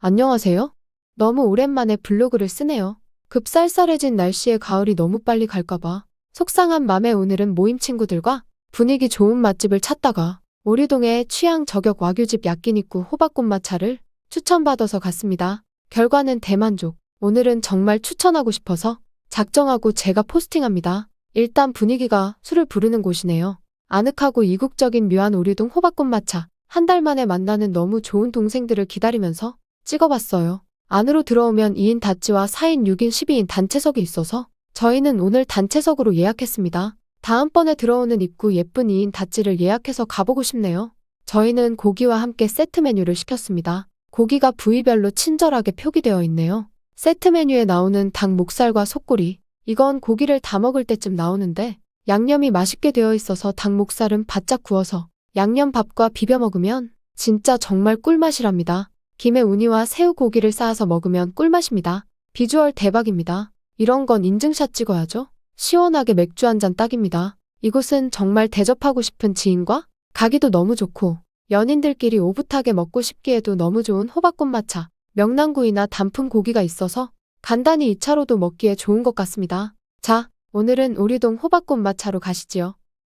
안녕하세요? 너무 오랜만에 블로그를 쓰네요. 급쌀쌀해진 날씨에 가을이 너무 빨리 갈까봐. 속상한 맘에 오늘은 모임 친구들과 분위기 좋은 맛집을 찾다가 오리동의 취향 저격 와규집 야끼니쿠 호박꽃 마차를 추천받아서 갔습니다. 결과는 대만족. 오늘은 정말 추천하고 싶어서 작정하고 제가 포스팅합니다. 일단 분위기가 술을 부르는 곳이네요. 아늑하고 이국적인 묘한 오리동 호박꽃 마차. 한 달 만에 만나는 너무 좋은 동생들을 기다리면서 찍어봤어요. 안으로 들어오면 2인 다찌와 4인 6인 12인 단체석이 있어서 저희는 오늘 단체석으로 예약했습니다. 다음번에 들어오는 입구 예쁜 2인 다찌를 예약해서 가보고 싶네요. 저희는 고기와 함께 세트 메뉴를 시켰습니다. 고기가 부위별로 친절하게 표기되어 있네요. 세트 메뉴에 나오는 닭 목살과 속꼬리. 이건 고기를 다 먹을 때쯤 나오는데 양념이 맛있게 되어 있어서 닭 목살은 바짝 구워서 양념밥과 비벼 먹으면 진짜 정말 꿀맛이랍니다. 김에 우니와 새우 고기를 쌓아서 먹으면 꿀맛입니다. 비주얼 대박입니다. 이런 건 인증샷 찍어야죠. 시원하게 맥주 한 잔 딱입니다. 이곳은 정말 대접하고 싶은 지인과 가기도 너무 좋고 연인들끼리 오붓하게 먹고 싶기에도 너무 좋은 호박꽃 마차, 명란구이나 단품 고기가 있어서 간단히 2차로도 먹기에 좋은 것 같습니다. 자, 오늘은 우리동 호박꽃 마차로 가시지요.